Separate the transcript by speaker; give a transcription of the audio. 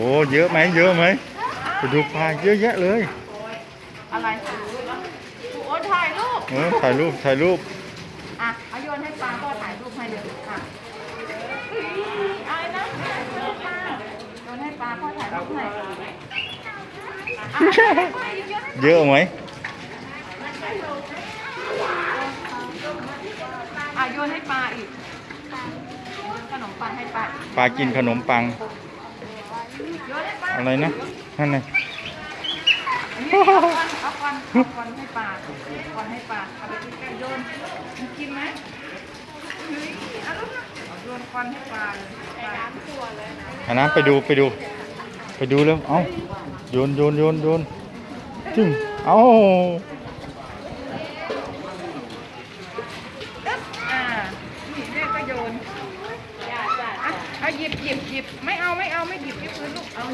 Speaker 1: อ้เยอะไหมเยอะไหมไปดูปลาเยอะแยะเลย
Speaker 2: อะไรโอ้ถ่ายรูป
Speaker 1: เออถ่ายรูปถ่ายรูป
Speaker 2: อะเอาโยนให้ปลาก็ถ่ายรูปให้เลยอะอะไรนะโยนให้ปลาโยนให้ปลาก็ถ่ายรูปให้อะโยนให้
Speaker 1: เยอะไหม
Speaker 2: อะโยนให้ปลาอีกโยนขนมปังให้ปลาอีก
Speaker 1: ปลากินขนมปัง
Speaker 2: โยนให้ปลา
Speaker 1: อะไรนะนั่นไง
Speaker 2: อันนี้เอาควันเอาควันเอาควันให้ปลาควันให้ปลาเอาไปกล้โยนมันกินไหมเฮ้ยเอาลูกนะเอาโยนควันให้ปลาเลยปลา
Speaker 1: อันนั้นไปดูไปดู ไปดูแล้ว เอ้าโยนโยนโยนโยนจึงเอ้า
Speaker 2: อ่านี่แม่ก็โยนอะเอา หยิบหยิบหยิบไม่เอาไม่เอาไม่หยิบที่พื้นลูกเอา